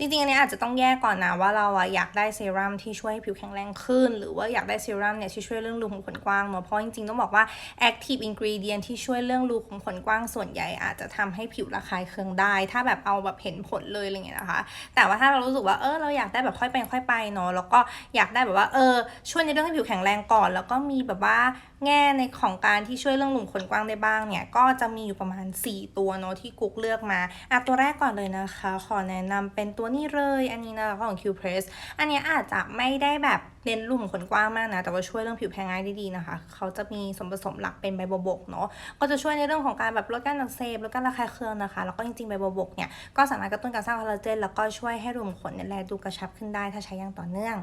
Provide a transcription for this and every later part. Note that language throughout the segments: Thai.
จริงๆอันนี้อาจจะต้องแยกก่อนนะว่าเราอะอยากได้เซรั่มที่ช่วยให้ผิวแข็งแรงขึ้น หรือว่าอยากได้เซรั่มเนี่ยที่ช่วยเรื่องรูขุมขนกว้างเนอะเพราะจริงๆต้องบอกว่า active ingredient ที่ช่วยเรื่องรูขุมขนกว้างส่วนใหญ่อาจจะทำให้ผิวระคายเคืองได้ ถ้าแบบเอาแบบเห็นผลเลยอะไรเงี้ยนะคะ แต่ว่าถ้าเรารู้สึกว่าเออเราอยากได้แบบค่อยไปค่อยไปเนาะแล้วก็อยากได้แบบว่าเออช่วยในเรื่องให้ผิวแข็งแรงก่อน แล้วก็มีแบบว่าแง่ในของการที่ช่วยเรื่องรูขุมขนกว้างได้บ้างเนี่ย ก็จะมีอยู่ประมาณ 4 ตัวเนาะที่กุ๊กเลือกมาอะตัวแรกก่อนเลยนะคะ ขอแนะนำเป็นตัวนี้เลย อันนี้นะคะของ Q Press อันนี้อาจจะไม่ได้แบบเน้นรูขุมขนกว้างมากนะ แต่ว่าช่วยเรื่องผิวแพ้ง่ายได้ดีนะคะ เขาจะมีส่วนผสมหลักเป็นใบบัวบกเนาะก็จะช่วยในเรื่องของการแบบลดการอักเสบลดการระคายเคืองนะคะ แล้วก็จริงๆใบบัวบกเนี่ยก็สามารถกระตุ้นการสร้างคอลลาเจนแล้วก็ช่วยให้รูขุมขนเนี่ยแลดูกระชับขึ้นได้ถ้าใช้อย่างต่อเนื่อง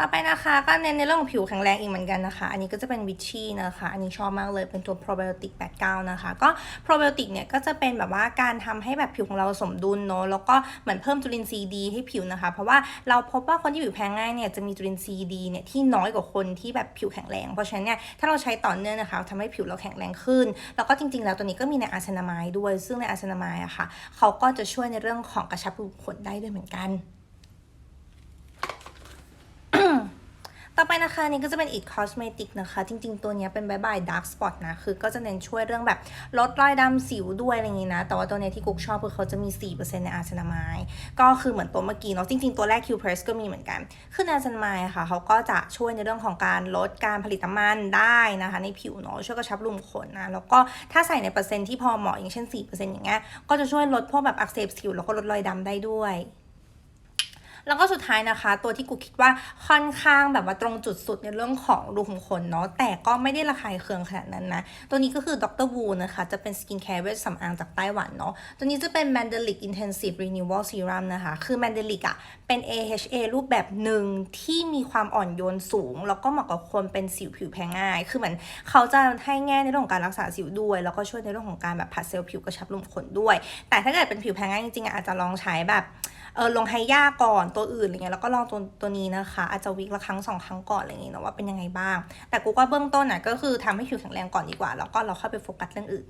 ต่อไปนะคะก็เน้นในเรื่องของผิวแข็งแรงอีกเหมือนกันนะคะ อันนี้ก็จะเป็นวิชชี่นะคะ อันนี้ชอบมากเลยเป็นตัว probiotic 89 นะคะ ก็ probiotic เนี่ยก็จะเป็นแบบว่าการทำให้แบบผิวของเราสมดุลเนาะแล้วก็เหมือนเพิ่มจุลินทรีย์ดีให้ผิวนะคะ เพราะว่าเราพบว่าคนที่ผิวแพ้ง่ายเนี่ยจะมีจุลินทรีย์ดีเนี่ยที่น้อยกว่าคนที่แบบผิวแข็งแรง เพราะฉะนั้นเนี่ยถ้าเราใช้ต่อเนื่องนะคะทำให้ผิวเราแข็งแรงขึ้น แล้วก็จริงๆ แล้วตัวนี้ก็มีในอาร์เซนามายด้วย ซึ่งในอาร์เซนามายอะค่ะเขาก็จะช่วยในเรื่องของกระชับรูขุมขนได้ด้วยเหมือนกัน ต่อไปนะคะนี่ก็จะเป็น it cosmetic นะคะ จริง ๆ ตัวนี้เป็นบายบาย dark spot นะ คือก็จะเน้นช่วยเรื่องแบบลดรอยดำสิวด้วยอะไรอย่างงี้นะ แต่ว่าตัวนี้ที่กุ๊กชอบคือเขาจะมี 4%ในอาร์เซนามายก็คือเหมือนตัวเมื่อกี้เนาะ จริง ๆ ตัวแรก Q Press ก็มีเหมือนกัน คือในอาร์เซนามายค่ะ เขาก็จะช่วยในเรื่องของการลดการผลิตมันได้นะคะ ในผิวเนาะ ช่วยกระชับรูมขนนะ แล้วก็ถ้าใส่ในเปอร์เซ็นต์ที่พอเหมาะอย่างเช่น 4%อย่างเงี้ย ก็จะช่วยลดพวกแบบอักเสบสิวแล้วก็ลดรอยดำได้ด้วย แล้วก็สุดท้ายนะคะ ตัวที่กูคิดว่าค่อนข้างแบบว่าตรงจุดสุดในเรื่องของรูขุมขนเนาะแต่ก็ไม่ได้ระคายเคืองขนาดนั้นนะ ตัวนี้ก็คือดรวูนะคะ จะเป็นสกินแคร์เวชสำอางจากไต้หวันเนาะตัวนี้จะเป็น Mandelic Intensive Renewal Serum นะคะ คือ Mandelic อะเป็น AHA รูปแบบหนึ่งที่มีความอ่อนโยนสูง แล้วก็เหมาะกับคนเป็นสิวผิวแพ้ง่าย คือเหมือนเขาจะให้แง่ในเรื่องของการรักษาสิวด้วย แล้วก็ช่วยในเรื่องของการแบบผัดเซลล์ผิวกระชับรูขุมขนด้วย แต่ถ้าเกิดเป็นผิวแพ้ง่ายจริงๆอะอาจจะลองใช้แบบ เออลองไฮย่าก่อนตัวอื่นอะไรเงี้ยแล้วก็ลองตัวตัวนี้นะคะ อาจจะวิกละครั้งสองครั้งก่อนอะไรเงี้ยนะว่าเป็นยังไงบ้าง แต่กูว่าเบื้องต้นน่ะก็คือทำให้ผิวแข็งแรงก่อนดีกว่า แล้วก็เราค่อยไปโฟกัสเรื่องอื่น